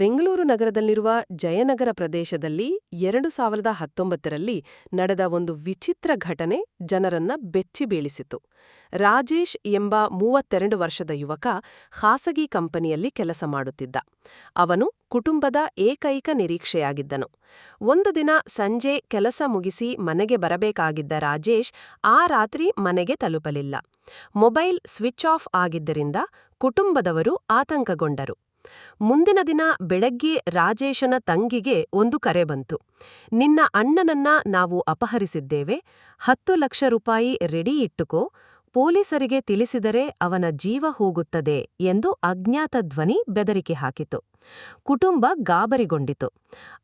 ಬೆಂಗಳೂರು ನಗರದಲ್ಲಿರುವ ಜಯನಗರ ಪ್ರದೇಶದಲ್ಲಿ ಎರಡು ಸಾವಿರದ ಹತ್ತೊಂಬತ್ತರಲ್ಲಿ ನಡೆದ ಒಂದು ವಿಚಿತ್ರ ಘಟನೆ ಜನರನ್ನ ಬೆಚ್ಚಿ ಬೀಳಿಸಿತು ರಾಜೇಶ್ ಎಂಬ ಮೂವತ್ತೆರಡು ವರ್ಷದ ಯುವಕ ಖಾಸಗಿ ಕಂಪನಿಯಲ್ಲಿ ಕೆಲಸ ಮಾಡುತ್ತಿದ್ದ. ಅವನು ಕುಟುಂಬದ ಏಕೈಕ ನಿರೀಕ್ಷೆಯಾಗಿದ್ದನು. ಒಂದು ದಿನ ಸಂಜೆ ಕೆಲಸ ಮುಗಿಸಿ ಮನೆಗೆ ಬರಬೇಕಾಗಿದ್ದ ರಾಜೇಶ್ ಆ ರಾತ್ರಿ ಮನೆಗೆ ತಲುಪಲಿಲ್ಲ. ಮೊಬೈಲ್ ಸ್ವಿಚ್ ಆಫ್ ಆಗಿದ್ದರಿಂದ ಕುಟುಂಬದವರು ಆತಂಕಗೊಂಡರು. ಮುಂದಿನ ದಿನ ಬೆಳಗ್ಗೆ ರಾಜೇಶನ ತಂಗಿಗೆ ಒಂದು ಕರೆ ಬಂತು. ನಿನ್ನ ಅಣ್ಣನನ್ನ ನಾವು ಅಪಹರಿಸಿದ್ದೇವೆ, ಹತ್ತು ಲಕ್ಷ ರೂಪಾಯಿ ರೆಡಿ ಇಟ್ಟುಕೋ, ಪೊಲೀಸರಿಗೆ ತಿಳಿಸಿದರೆ ಅವನ ಜೀವ ಹೋಗುತ್ತದೆ ಎಂದು ಅಜ್ಞಾತ ಧ್ವನಿ ಬೆದರಿಕೆ ಹಾಕಿತು. ಕುಟುಂಬ ಗಾಬರಿಗೊಂಡಿತು.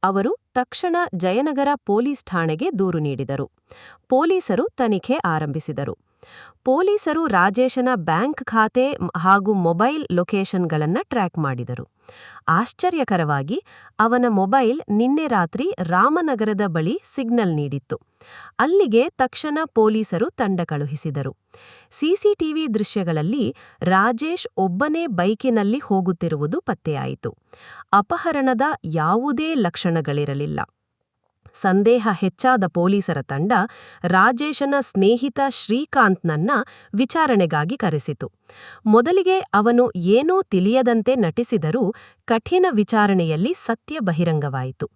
ಅವರು ತಕ್ಷಣ ಜಯನಗರ ಪೊಲೀಸ್ ಠಾಣೆಗೆ ದೂರು ನೀಡಿದರು. ಪೊಲೀಸರು ತನಿಖೆ ಆರಂಭಿಸಿದರು. ಪೊಲೀಸರು ರಾಜೇಶನ ಬ್ಯಾಂಕ್ ಖಾತೆ ಹಾಗೂ ಮೊಬೈಲ್ ಲೊಕೇಶನ್ಗಳನ್ನು ಟ್ರ್ಯಾಕ್ ಮಾಡಿದರು. ಆಶ್ಚರ್ಯಕರವಾಗಿ, ಅವನ ಮೊಬೈಲ್ ನಿನ್ನೆ ರಾತ್ರಿ ರಾಮನಗರದ ಬಳಿ ಸಿಗ್ನಲ್ ನೀಡಿತ್ತು. ಅಲ್ಲಿಗೆ ತಕ್ಷಣ ಪೊಲೀಸರು ತಂಡ ಕಳುಹಿಸಿದರು. ಸಿಸಿಟಿವಿ ದೃಶ್ಯಗಳಲ್ಲಿ ರಾಜೇಶ್ ಒಬ್ಬನೇ ಬೈಕಿನಲ್ಲಿ ಹೋಗುತ್ತಿರುವುದು ಪತ್ತೆಯಾಯಿತು. ಅಪಹರಣದ ಯಾವುದೇ ಲಕ್ಷಣಗಳಿರಲಿಲ್ಲ. ಸಂದೇಹ ಹೆಚ್ಚಾದ ಪೊಲೀಸರ ತಂಡ ರಾಜೇಶನ ಸ್ನೇಹಿತ ಶ್ರೀಕಾಂತ್ನನ್ನ ವಿಚಾರಣೆಗಾಗಿ ಕರೆಸಿತು. ಮೊದಲಿಗೆ ಅವನು ಏನೂ ತಿಳಿಯದಂತೆ ನಟಿಸಿದರೂ ಕಠಿಣ ವಿಚಾರಣೆಯಲ್ಲಿ ಸತ್ಯ ಬಹಿರಂಗವಾಯಿತು.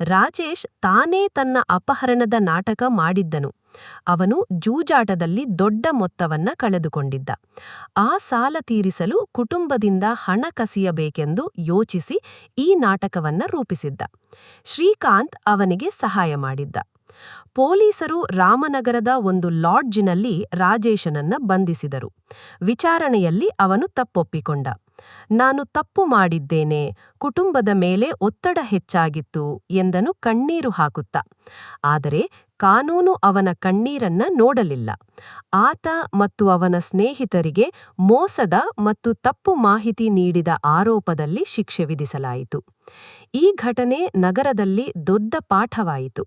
ರಾಜೇಶ್ ತಾನೇ ತನ್ನ ಅಪಹರಣದ ನಾಟಕ ಮಾಡಿದ್ದನು. ಅವನು ಜೂಜಾಟದಲ್ಲಿ ದೊಡ್ಡ ಮೊತ್ತವನ್ನ ಕಳೆದುಕೊಂಡಿದ್ದ. ಆ ಸಾಲ ತೀರಿಸಲು ಕುಟುಂಬದಿಂದ ಹಣ ಕಸಿಯಬೇಕೆಂದು ಯೋಚಿಸಿ ಈ ನಾಟಕವನ್ನ ರೂಪಿಸಿದ್ದ. ಶ್ರೀಕಾಂತ್ ಅವನಿಗೆ ಸಹಾಯ ಮಾಡಿದ್ದ. ಪೊಲೀಸರು ರಾಮನಗರದ ಒಂದು ಲಾಡ್ಜಿನಲ್ಲಿ ರಾಜೇಶನನ್ನ ಬಂಧಿಸಿದರು. ವಿಚಾರಣೆಯಲ್ಲಿ ಅವನು ತಪ್ಪೊಪ್ಪಿಕೊಂಡ. ನಾನು ತಪ್ಪು ಮಾಡಿದ್ದೇನೆ, ಕುಟುಂಬದ ಮೇಲೆ ಒತ್ತಡ ಹೆಚ್ಚಾಗಿತ್ತು ಎಂದನು ಕಣ್ಣೀರು ಹಾಕುತ್ತಾ. ಆದರೆ ಕಾನೂನು ಅವನ ಕಣ್ಣೀರನ್ನ ನೋಡಲಿಲ್ಲ. ಆತ ಮತ್ತು ಅವನ ಸ್ನೇಹಿತರಿಗೆ ಮೋಸದ ಮತ್ತು ತಪ್ಪು ಮಾಹಿತಿ ನೀಡಿದ ಆರೋಪದಲ್ಲಿ ಶಿಕ್ಷೆ ವಿಧಿಸಲಾಯಿತು. ಈ ಘಟನೆ ನಗರದಲ್ಲಿ ದೊಡ್ಡ ಪಾಠವಾಯಿತು.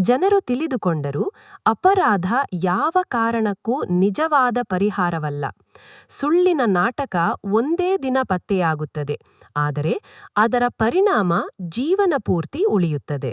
ಜನರು ತಿಳಿದುಕೊಂಡರು, ಅಪರಾಧ ಯಾವ ಕಾರಣಕ್ಕೂ ನಿಜವಾದ ಪರಿಹಾರವಲ್ಲ. ಸುಳ್ಳಿನ ನಾಟಕ ಒಂದೇ ದಿನ ಪತ್ತೆಯಾಗುತ್ತದೆ, ಆದರೆ ಅದರ ಪರಿಣಾಮ ಜೀವನ ಪೂರ್ತಿ ಉಳಿಯುತ್ತದೆ.